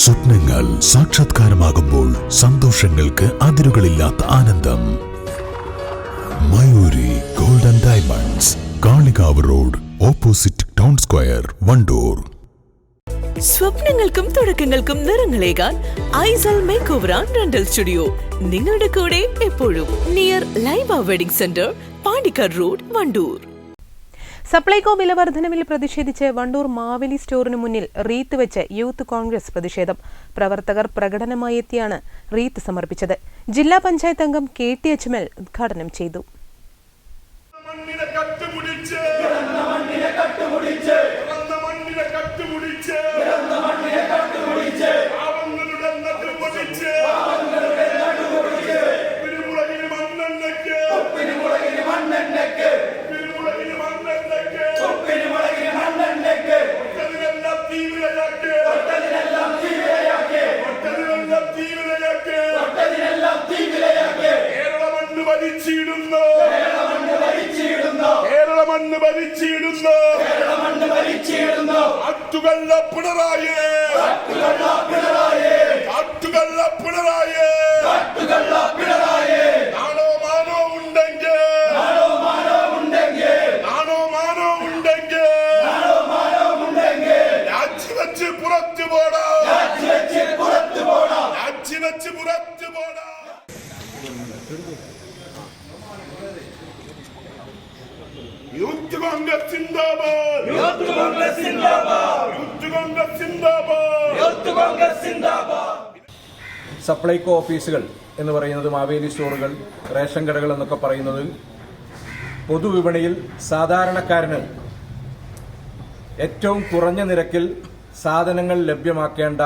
സ്വപ്നങ്ങൾ സാക്ഷാത്കാരമാകുമ്പോൾ സന്തോഷങ്ങൾക്ക് അതിരുകളില്ലാത്ത ആനന്ദം. Mayoori golden diamonds Kalikavu road opposite town square Wandoor. സ്വപ്നങ്ങൾക്കും തുടക്കങ്ങൾക്കും നിറങ്ങളേകാൻ ഐസൽ make over and rental studio. നിങ്ങളുടെ കൂടെ എപ്പോഴും near Laiba wedding centre Pandikkar road Wandoor. Supplyco വിലവർദ്ധനവിൽ പ്രതിഷേധിച്ച് വണ്ടൂർ മാവലി സ്റ്റോറിന് മുന്നിൽ റീത്ത് വെച്ച് യൂത്ത് കോൺഗ്രസ് പ്രതിഷേധം. പ്രവർത്തകർ പ്രകടനമായി എത്തിയാണ് റീത്ത് സമർപ്പിച്ചത്. ജില്ലാ പഞ്ചായത്ത് അംഗം കെ ടി അജ്മൽ ഉദ്ഘാടനം ചെയ്തു. മണ്ണ് ഭരിച്ചിടുന്നു കേരള മണ്ണ് ഭരിച്ചിടുന്നു കാട്ടുകള്ള പിണറായി കാട്ടുകള്ള പിണറായി നാണോ മാനോ ഉണ്ടെങ്കിൽ. നാണോ മാനോ ഉണ്ടെങ്കിൽ. രാജിവെച്ച് പുറത്തു പോടാ. രാജിവെച്ച് പുറത്തു പോടാ രാജിവെച്ച് പുറത്തു പോടാ യൂത്ത് കോൺഗ്രസ് സിന്ദാബാദ്. യൂത്ത് കോൺഗ്രസ് സിന്ദാബാദ്. യൂത്ത് കോൺഗ്രസ് സിന്ദാബാദ്. യൂത്ത് കോൺഗ്രസ് സിന്ദാബാദ്. സപ്ലൈകോ ഓഫീസുകൾ എന്ന് പറയുന്നത് മാവേലി സ്റ്റോറുകൾ റേഷൻ കടകൾ എന്നൊക്കെ പറയുന്നത് പൊതുവിപണിയിൽ സാധാരണക്കാരന് ഏറ്റവും കുറഞ്ഞ നിരക്കിൽ സാധനങ്ങൾ ലഭ്യമാക്കേണ്ട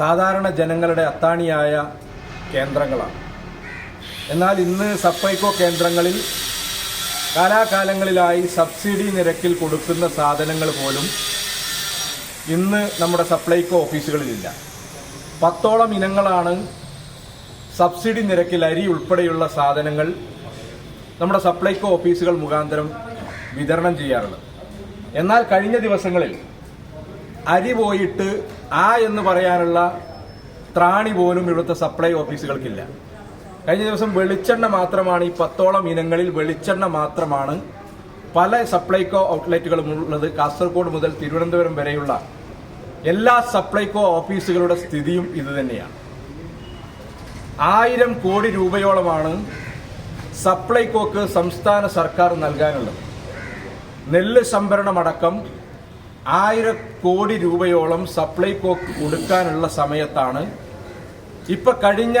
സാധാരണ ജനങ്ങളുടെ അത്താണിയായ കേന്ദ്രങ്ങളാണ്. എന്നാൽ ഇന്ന് സപ്ലൈകോ കേന്ദ്രങ്ങളിൽ കാലാകാലങ്ങളിലായി സബ്സിഡി നിരക്കിൽ കൊടുക്കുന്ന സാധനങ്ങൾ പോലും ഇന്ന് നമ്മുടെ സപ്ലൈകോ ഓഫീസുകളിലില്ല. പത്തോളം ഇനങ്ങളാണ് സബ്സിഡി നിരക്കിൽ അരി ഉൾപ്പെടെയുള്ള സാധനങ്ങൾ നമ്മുടെ സപ്ലൈകോ ഓഫീസുകൾ മുഖാന്തരം വിതരണം ചെയ്യാറുള്ളത്. എന്നാൽ കഴിഞ്ഞ ദിവസങ്ങളിൽ അരി പോയിട്ട് ആ എന്ന് പറയാനുള്ള ത്രാണി പോലും ഇവിടുത്തെ സപ്ലൈ ഓഫീസുകൾക്കില്ല. കഴിഞ്ഞ ദിവസം വെളിച്ചെണ്ണ മാത്രമാണ് ഈ പത്തോളം ഇനങ്ങളിൽ വെളിച്ചെണ്ണ മാത്രമാണ് പല സപ്ലൈകോ ഔട്ട്ലെറ്റുകളും ഉള്ളത് കാസർഗോഡ് മുതൽ തിരുവനന്തപുരം വരെയുള്ള എല്ലാ സപ്ലൈകോ ഓഫീസുകളുടെ സ്ഥിതിയും ഇതുതന്നെയാണ് ആയിരം കോടി രൂപയോളമാണ് സപ്ലൈകോക്ക് സംസ്ഥാന സർക്കാർ നൽകാനുള്ളത്. നെല്ല് സംഭരണമടക്കം ആയിരം കോടി രൂപയോളം സപ്ലൈകോക്ക് കൊടുക്കാനുള്ള സമയത്താണ്. ഇപ്പൊ കഴിഞ്ഞ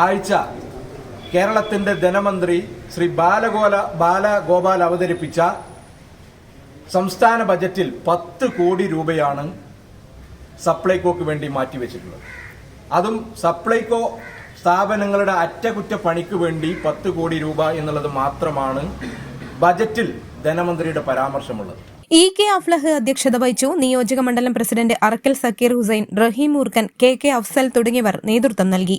ആഴ്ച കേരളത്തിന്റെ ധനമന്ത്രി ശ്രീ ബാലഗോല ബാലഗോപാൽ അവതരിപ്പിച്ച സംസ്ഥാന ബജറ്റിൽ പത്ത് കോടി രൂപയാണ് സപ്ലൈകോക്ക് വേണ്ടി മാറ്റിവെച്ചിട്ടുള്ളത്. അതും സപ്ലൈകോ സ്ഥാപനങ്ങളുടെ അറ്റകുറ്റപ്പണിക്ക് വേണ്ടി പത്ത് കോടി രൂപ എന്നുള്ളത് മാത്രമാണ് ബജറ്റിൽ ധനമന്ത്രിയുടെ പരാമർശമുള്ളത്. ഇ കെ അഫ്ലഹ് അധ്യക്ഷത വഹിച്ചു നിയോജക മണ്ഡലം president Arakkal Sakeer Hussain Raheem Oorkkan K K Afsal തുടങ്ങിയവർ നേതൃത്വം നൽകി.